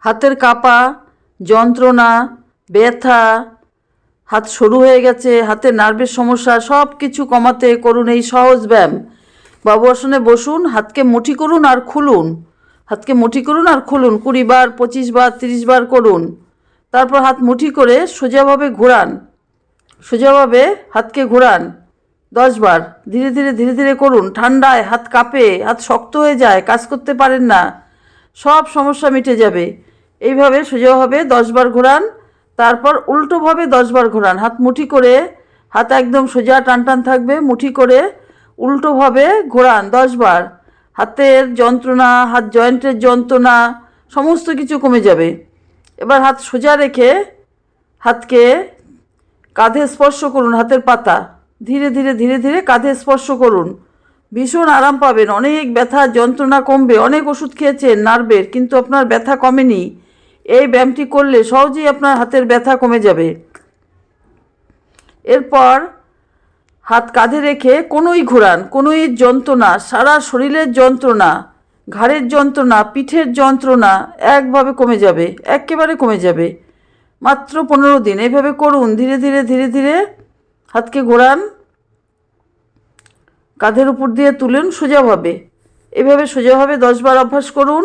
হাতের কাপা, যন্ত্রণা, ব্যথা, হাত সরু হয়ে গেছে হাতে নার্ভের সমস্যা সব কিছু কমাতে করুন এই সহজ ব্যায়াম। বাবু আসনে বসুন, হাতকে মুঠি করুন আর খুলুন। হাতকে মুঠি করুন আর খুলুন, কুড়ি বার, পঁচিশ বার, তিরিশ বার করুন। তারপর হাত মুঠি করে সোজাভাবে ঘোরান। সোজাভাবে হাতকে ঘোরান। দশ বার। ধীরে ধীরে ধীরে ধীরে করুন। ঠান্ডায় হাত কাঁপে, হাত শক্ত হয়ে যায়, কাজ করতে পারেন না। সব সমস্যা মিটে যাবে। এইভাবে সোজাভাবে দশ বার ঘোরান, তারপর উল্টোভাবে দশ বার ঘোরান। হাত মুঠি করে, হাত একদম সোজা টান টান থাকবে, মুঠি করে উল্টোভাবে ঘোরান দশ বার হাতের যন্ত্রণা, হাত জয়েন্টের যন্ত্রণা, সমস্ত কিছু কমে যাবে। এবার হাত সোজা রেখে হাতকে কাঁধে স্পর্শ করুন, হাতের পাতা। ধীরে ধীরে ধীরে ধীরে কাঁধে স্পর্শ করুন। ভীষণ আরাম পাবেন, অনেক ব্যথা, যন্ত্রণা কমবে, অনেক ওষুধ খেয়েছেন নার্ভের, কিন্তু আপনার ব্যথা কমেনি। এই ব্যায়ামটি করলে সহজেই আপনার হাতের ব্যথা কমে যাবে। এরপর হাত কাঁধে রেখে কোনোই ঘোরান, কোনোই যন্ত্রণা, সারা শরীরের যন্ত্রণা, ঘাড়ের যন্ত্রণা, পিঠের যন্ত্রণা একভাবে কমে যাবে, একেবারে কমে যাবে। মাত্র পনেরো দিন এইভাবে করুন, ধীরে ধীরে ধীরে ধীরে হাতকে ঘোরান। কাঁধের উপর দিয়ে তুলুন সোজাভাবে এভাবে সোজাভাবে দশবার অভ্যাস করুন,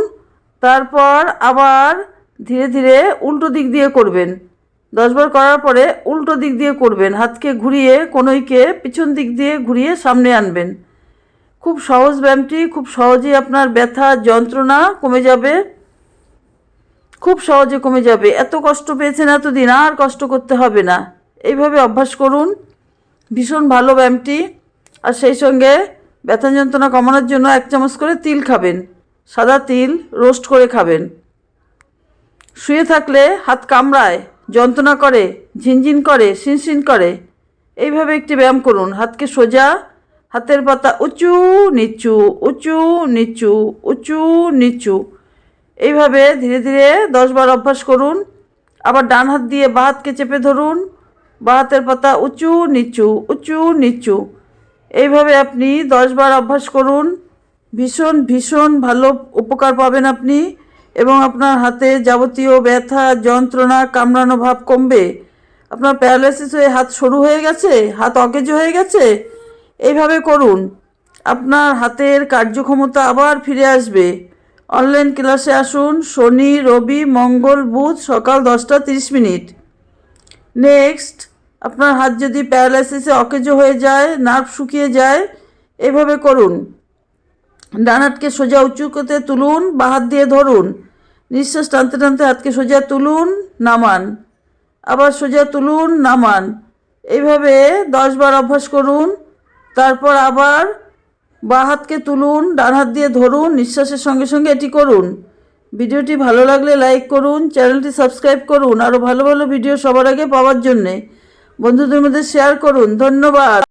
তারপর আবার ধীরে ধীরে উল্টো দিক দিয়ে করবেন। দশবার করার পরে উল্টো দিক দিয়ে করবেন, হাতকে ঘুরিয়ে কোনোইকে পিছন দিক দিয়ে ঘুরিয়ে সামনে আনবেন। খুব সহজ ব্যায়ামটি, খুব সহজেই আপনার ব্যথা, যন্ত্রণা কমে যাবে। খুব সহজে কমে যাবে। এত কষ্ট পেয়েছেন এতদিন, আর কষ্ট করতে হবে না। এইভাবে অভ্যাস করুন। ভীষণ ভালো ব্যায়ামটি। আর সেই সঙ্গে ব্যথা যন্ত্রণা কমানোর জন্য এক চামচ করে তিল খাবেন। সাদা তিল রোস্ট করে খাবেন। শুয়ে থাকলে হাত কামড়ায়, যন্ত্রণা করে, ঝিনঝিন করে, শিনশিন করে। এইভাবে একটি ব্যায়াম করুন। হাতকে সোজা, হাতের পাতা উঁচু, নিচু উঁচু নিচু উঁচু, নিচু। এইভাবে ধীরে ধীরে দশবার অভ্যাস করুন। আবার ডান হাত দিয়ে বা হাতকে চেপে ধরুন। বা হাতের পাতা উঁচু, নিচু উঁচু, নিচু। এইভাবে আপনি দশবার অভ্যাস করুন। ভীষণ ভীষণ ভালো উপকার পাবেন আপনি এবং আপনার হাতে যাবতীয় ব্যথা, যন্ত্রণা, কামড়ানো ভাব কমবে। আপনার প্যারালাইসিস হয়ে হাত সরু হয়ে গেছে, হাত অকেজ হয়ে গেছে, এইভাবে করুন। আপনার হাতের কার্যক্ষমতা আবার ফিরে আসবে। অনলাইন ক্লাসে আসুন, শনি, রবি, মঙ্গল, বুধ সকাল দশটা তিরিশ মিনিট। নেক্সট আপনার হাত যদি প্যারালাইসিসে অকেজো হয়ে যায়, নার্ভ শুকিয়ে যায়, এভাবে করুন। ডান হাতকে সোজা উঁচু করতে তুলুন, বা হাত দিয়ে ধরুন। নিঃশ্বাস টানতে টানতে হাতকে সোজা তুলুন, নামান। আবার সোজা তুলুন, নামান। এইভাবে দশ বার অভ্যাস করুন। তারপর আবার বা হাতকে তুলুন, ডান হাত দিয়ে ধরুন, নিঃশ্বাসের সঙ্গে সঙ্গে এটি করুন। ভিডিওটি ভালো লাগলে লাইক করুন, চ্যানেলটি সাবস্ক্রাইব করুন। আরও ভালো ভালো ভিডিও সবার আগে পাওয়ার জন্যে। বন্ধুদের মধ্যে শেয়ার করুন ধন্যবাদ।